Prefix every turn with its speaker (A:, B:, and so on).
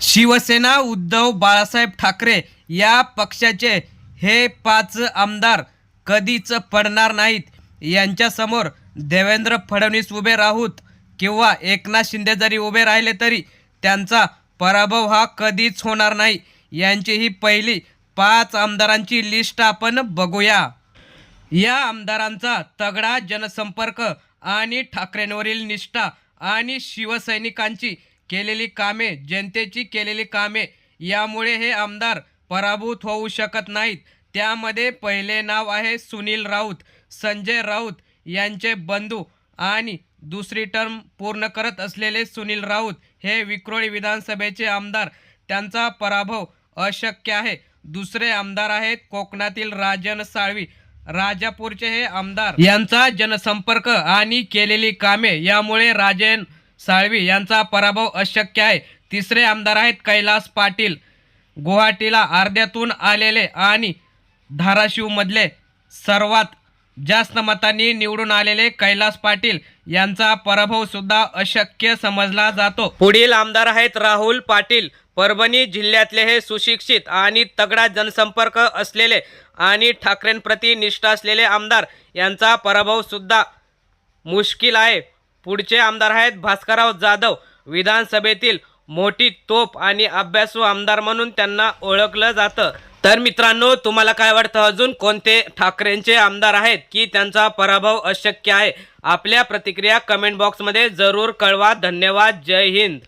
A: शिवसेना उद्धव बाळासाहेब ठाकरे या पक्षाचे हे पाच आमदार कधीच पडणार नाहीत. यांच्यासमोर देवेंद्र फडणवीस उभे राहूत किंवा एकनाथ शिंदे जरी उभे राहिले तरी त्यांचा पराभव हा कधीच होणार नाही. यांची ही पहिली पाच आमदारांची लिस्ट आपण बघूया. या आमदारांचा तगडा जनसंपर्क आणि ठाकरेंवरील निष्ठा आणि शिवसैनिकांची केलेली कामे जनतेची केलेली कामे यामुळे हे आमदार पराभूत होऊ शकत नाहीत. त्यामध्ये पहिले नाव आहे सुनील राऊत संजय राऊत यांचे बंधू आणि दुसरी टर्म पूर्ण करत असलेले सुनील राऊत हे विक्रोळी विधानसभेचे आमदार. त्यांचा पराभव अशक्य आहे. दुसरे आमदार आहेत कोकणातील राजन साळवी. राजापूरचे हे आमदार यांचा जनसंपर्क आणि केलेली कामे यामुळे राजन साळवी यांचा पराभव अशक्य आहे. तिसरे आमदार आहेत कैलास पाटील. गुवाहाटीला अर्ध्यातून आलेले आणि धाराशिवमधले सर्वात जास्त मतांनी निवडून आलेले कैलास पाटील यांचा पराभव सुद्धा अशक्य समजला जातो. पुढील आमदार आहेत राहुल पाटील. परभणी जिल्ह्यातले हे सुशिक्षित आणि तगडा जनसंपर्क असलेले आणि ठाकरेंप्रती निष्ठा असलेले आमदार यांचा पराभव सुद्धा मुश्किल आहे. पुढचे आमदार आहेत भास्करराव जाधव. विधानसभेतील मोठी तोप आणि अभ्यासू आमदार म्हणून त्यांना ओळखलं जातं. तर मित्रांनो तुम्हाला काय वाटतं? अजून कोणते ठाकरेंचे आमदार आहेत की त्यांचा पराभव अशक्य आहे? आपल्या प्रतिक्रिया कमेंट बॉक्समध्ये जरूर कळवा. धन्यवाद. जय हिंद.